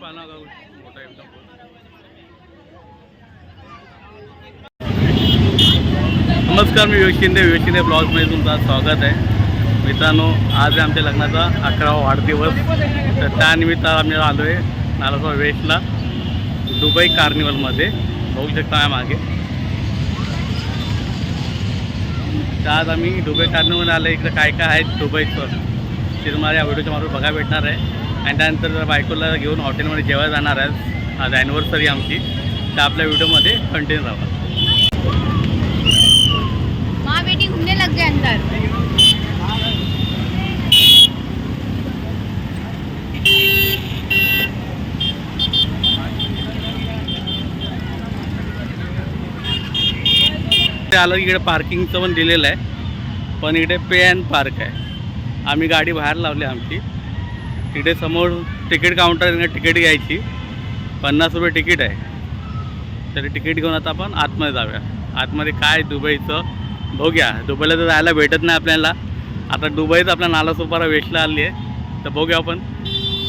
पाना का मोठा एकदम नमस्कार मी विवेक शिंदे. विवेक शिंदे ब्लॉगमध्ये तुमचं स्वागत आहे. मित्रांनो आज आहे आमच्या लग्नाचा अकरावा वाढदिवस. तर त्यानिमित्त आम्ही आलो आहे नालासोबा वेस्टला दुबई कार्निवलमध्ये. बघू शकता आहे मागे. तर आज आम्ही दुबई कार्निवलमध्ये आलो इकडे काय काय आहे? दुबईचं. तुम्हाला या व्हिडिओच्या मार्फत बघायला भेटणार आहे. आणि त्यानंतर बायकोला घेऊन हॉटेलमध्ये जेवायला जाणार आहे. आज ॲनिव्हर्सरी आमची. तर आपल्या व्हिडिओमध्ये कंटिन्यू राहा. माँ बेटी घूमने लग गए अंदर. ते आलं इकडे पार्किंगचं पण दिलेलं आहे. पण इकडे पे अँड पार्क आहे. आम्ही गाडी बाहेर लावली आमची. तिकडे समोर तिकीट काउंटर तिकीट घ्यायची. पन्नास रुपये तिकीट आहे. तरी तिकीट घेऊन आता आपण आतमध्ये जाऊया. आतमध्ये काय दुबईचं बघूया. दुबईला तर जायला भेटत नाही आपल्याला. आता दुबईच आपल्या नालासोपारा वेस्टला आली आहे. तर बघूया आपण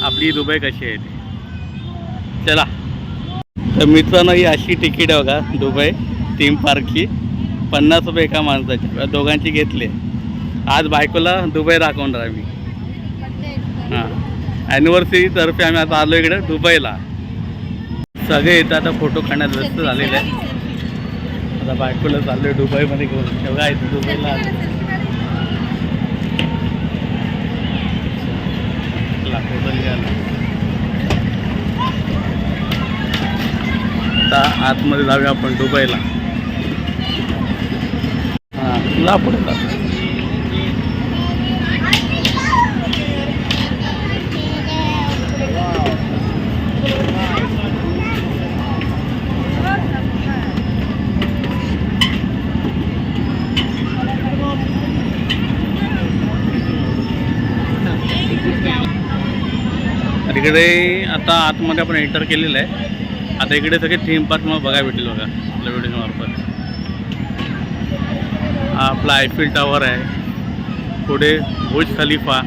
आपली दुबई कशी आहे ती. चला. तर मित्रांनो ही अशी तिकीट आहे बघा दुबई. थीम पार्कची पन्नास रुपये एका माणसाची. दोघांची घेतले आज बायकोला दुबई दाखवणार आम्ही हां. ॲनिव्हर्सरीतर्फे आम्ही आता आलो इकडे दुबईला. सगळे इथं आता फोटो काढण्यात व्यस्त झालेले आहे आता बायकोला चाललो आहे दुबईमध्ये घेऊन. तेव्हा इथं दुबईला आलो. आता आतमध्ये जाऊया आपण दुबईला. हां तुला पुढे जातो तर इकडे आता आतमध्ये आपण एंटर केलेलं आहे. आता इकडे सगळे थीम पार्क मला बघायला भेटेल बघा आपल्या व्हिडिओ मार्फत. आपला आयफिल टॉवर आहे. पुढे भुज खलिफा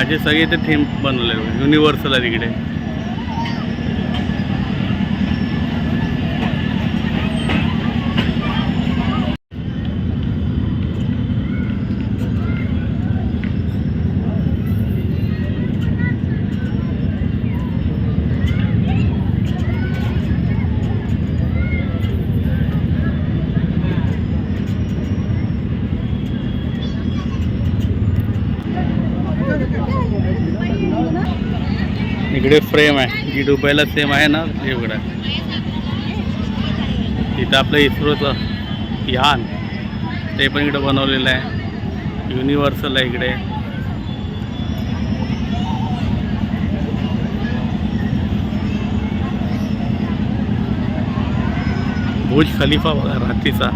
असे सगळे ते थीम बनवले युनिव्हर्सल आहे तिकडे इकडे फ्रेम आहे. जी दुबईला सेम आहे ना एवढं. इथं आपलं इस्रोचं यान ते पण इकडं बनवलेलं आहे. युनिव्हर्सल आहे इकडे. भुज खलिफा बघा रात्रीचा.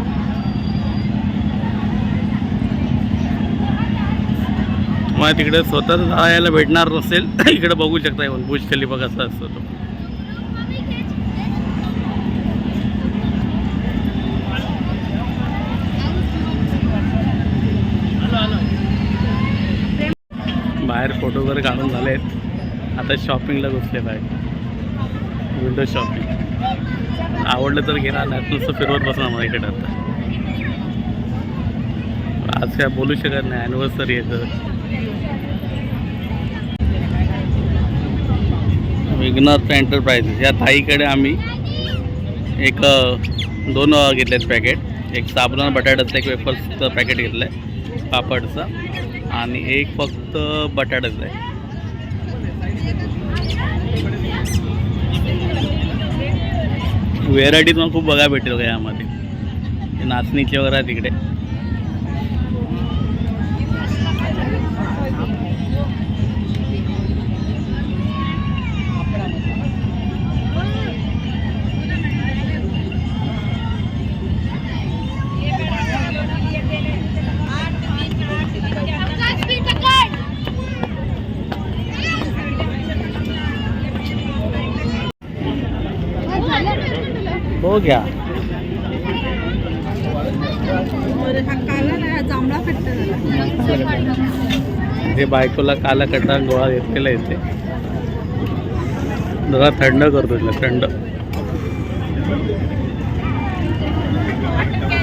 तुम्हाला तिकडे स्वतःच जायला भेटणार नसेल इकडे बघू शकता येऊन भुज खलिफा कसा असतो तो. बाहेर फोटो वगैरे काढून झाले आहेत. आता शॉपिंगला घुसले बाहेर. विंडो शॉपिंग आवडलं तर घेणार नाही नुसतं फिरवत बसणार मला इकडे आता. आज काय बोलू शकत नाही ॲनिव्हर्सरी आहे तर. विग्नर एंटरप्राइजेस या थाईकडे आम्ही एक दोन घेतलेत पॅकेट एक साबुदाणा बटाट्याचं एक वेफर्सचं पॅकेट घेतलं आहे पापडचं. आणि एक फक्त बटाट्याचं आहे. व्हेरायटी तुम्हाला खूप बघायला भेटेल का यामध्ये. हे नाचणीचे वगैरे आहे तिकडे. घ्या. हे बायकोला काला कटा गोळा घेतलेला येते जरा थंड करतो तिला थंड.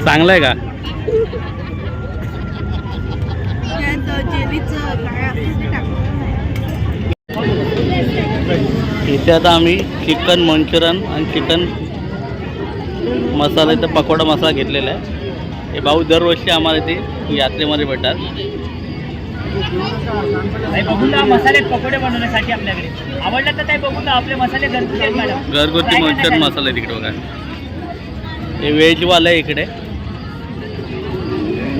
चांगलं आहे का? इथे आता आम्ही चिकन मंचुरन आणि चिकन मसाला इथं पकोडा मसाला घेतलेला आहे. हे भाऊ दरवर्षी आम्हाला ते यात्रेमध्ये भेटतात. ताई बघून जा मसाले पकोडे बनवण्यासाठी आपल्याकडे. आवडलं तर ताई बघून जा आपले मसाले घरगुती आहेत मॅडम. घरगुती. मसाला आहे तिकडे बघा. हे व्हेजवालं आहे इकडे.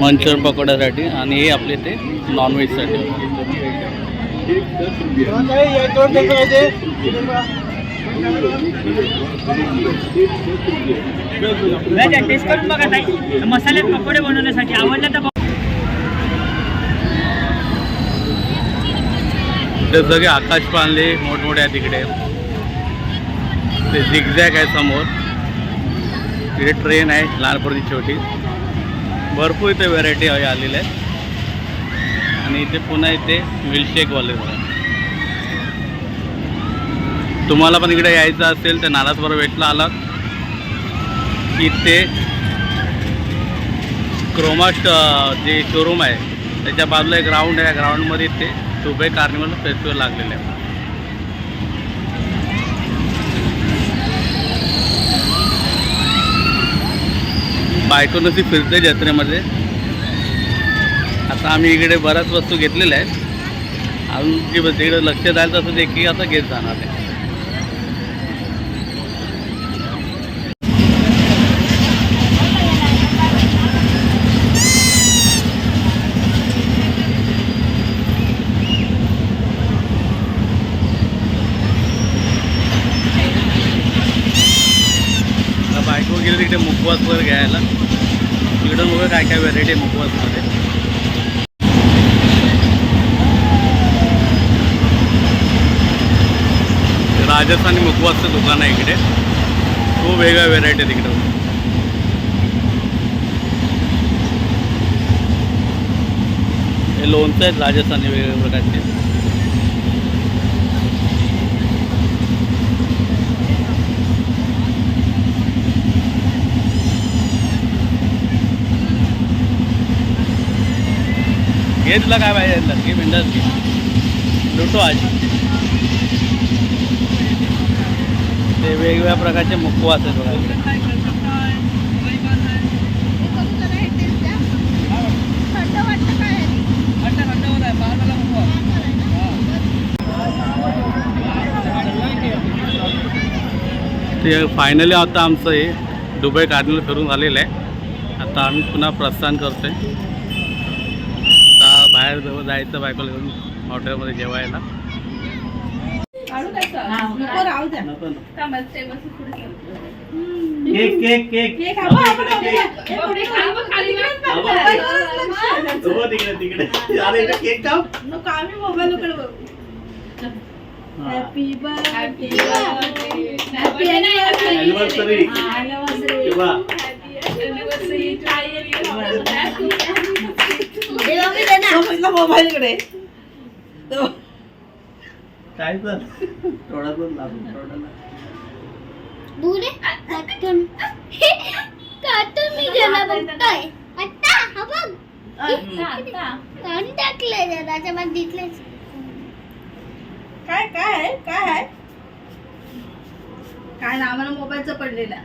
मंचुरन पकोड्यासाठी आणि हे आपले ते नॉनव्हेजसाठी टेस्ट करून बघा ताई. मसाले पकोडे बनवण्यासाठी आवडलं तर ते सगळे आकाश पानले मोठमोठे आहे तिकडे. ते झिगझॅग आहे समोर. तिथे ट्रेन आहे लहानपणी छोटी भरपूर इथे व्हेरायटी आहे आलेल्या आहेत. आणि इथे पुन्हा इथे मिल्कशेकवाले तुम्हाला पण इकडे यायचं असेल तर नालासवर वेटला आलात. की ते क्रोमास्ट जे शोरूम आहे त्याच्या बाजूला एक ग्राउंड आहे. ग्राउंडमध्ये ते दुबई कार्निवल फेस्टिवल लागलेलं आहे. बायको नुसती फिरते जत्रेमध्ये. आता आम्ही इकडे बऱ्याच वस्तू घेतलेल्या आहेत. अजून जी तिकडे लक्ष द्यायला तसं ते की आता घेत जाणार आहे आता बायको गेली वगैरे घ्यायला. तिकडं वगैरे काय काय व्हरायटी आहे मुकवासमध्ये. राजस्थानी मुकवासचं दुकान आहे इकडे. खूप वेगळ्या व्हेरायटी आहे तिकडं हे लोणचं आहेत राजस्थानी वेगवेगळ्या प्रकारचे. घे तुला काय पाहिजे? यातलं? घे बिंदास घे लुटो आज. ते वेगवेगळ्या प्रकारचे मुखवास आहेत बघा ते फायनली आता आमचं हे दुबई कार्निवल फिरून झालेलं आहे. आता आम्ही पुन्हा प्रस्थान करतो आहे बाहेर जवळ जायचं बायकोला घेऊन हॉटेलमध्ये जेवायला. Cake cake cake. हो, तिकडे तिकडे. अरे इकडे केक का हॅपी बर्थडे Anniversary. तेव्हा मोबाईलकडे. काय तर थोडा पण लागून थोडा लागून. बुरे. कार्टून. कार्टून मी ज्याला बघतोय. आता हा बघ. काढून टाकलंय जरा त्याच्यामध्ये दिसलंच काय काय आहे? काय आहे? काय ना आम्हाला मोबाईलचं पडलेला.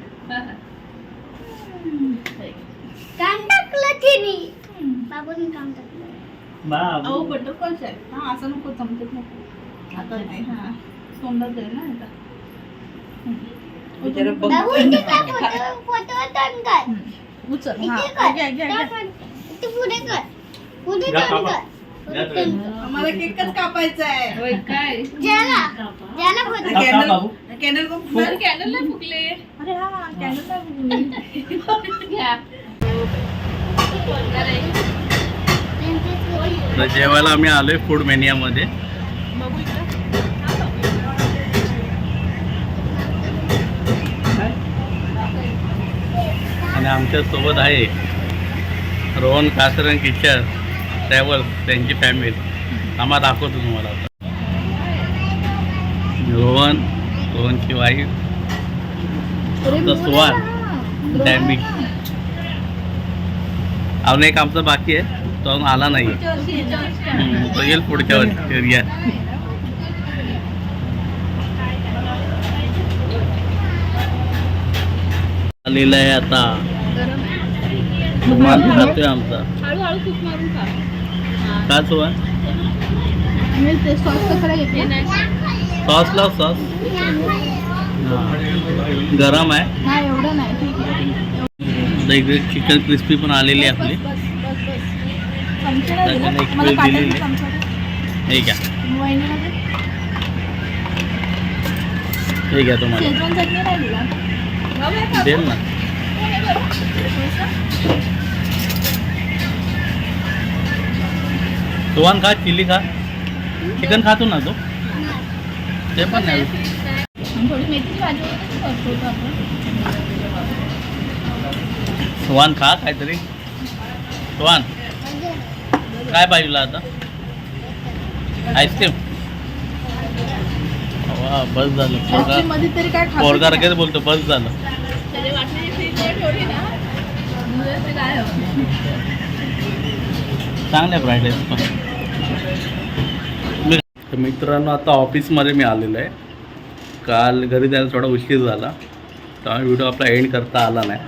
काम टाकलं तिने. बाबून काम. अहो आहे हा असं नको चमचत नको आता नाही. हा. तोंडात जाईल ना आता. काय उचल. हा. पुढे कर. पुढे टर्न. कर. आम्हाला केकच कापायचा आहे. ज्याला ज्याला कॅन्डल कॅन्डल नाही फुकले. अरे हा कॅन्डल नाही फुकले. तर जेवायला आम्ही आलोय फूड मेनियामध्ये आणि आमच्यासोबत आहे रोहन कासरन किचन ट्रॅव्हल्स त्यांची फॅमिली आम्हा दाखवतो तुम्हाला. रोहन रोहनची वाईफ आमचा सुवान डॅमी अजून एक आमचा बाकी आहे. तो अजून आला नाही. तो येईल पुढच्या वर्षी या आलेला आहे आता. माल खातोय आमचा. हळूहळू खूप मारून खा का सुवा? मी ते सॉस लाव सॉस गरम आहे. एवढं नाही. इकडे चिकन क्रिस्पी पण आलेली आहे आपली. एक वेळ दिलेली. तुम्हाला. देईल ना. सुवान खा चिली खा. चिकन खातो ना तो. ते पण नाही. सुवान खा काहीतरी. सुवान काय पाहिजे आता? आईस्क्रीम. वा बस झालं. पोरगा लगेच बोलतो बस झालं. चांगले ब्राईट आहेत पण तर मित्रांनो आता ऑफिसमध्ये मी आलेलो आहे. काल घरी जायला थोडा उशीर झाला. त्यामुळे व्हिडिओ आपला एंड करता आला नाही.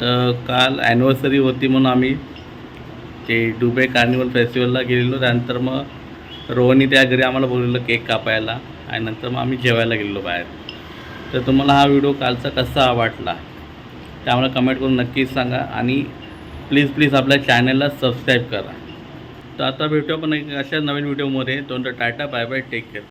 तर काल ॲनिव्हर्सरी होती म्हणून आम्ही ते डुबे कार्निवल फेस्टिवलला गेलेलो. त्यानंतर मग रोहनी त्या घरी आम्हाला बोलवलं केक कापायला आणि नंतर मग आम्ही जेवायला गेलेलो बाहेर. तर तुम्हाला हा व्हिडिओ कालचा कसा वाटला? ते आम्हाला कमेंट करून नक्कीच सांगा आणि प्लीज प्लीज आपल्या चॅनलला सबस्क्राईब करा. तर आता भेटू पण एक अशा नवीन व्हिडिओमध्ये दोन tata bye bye take care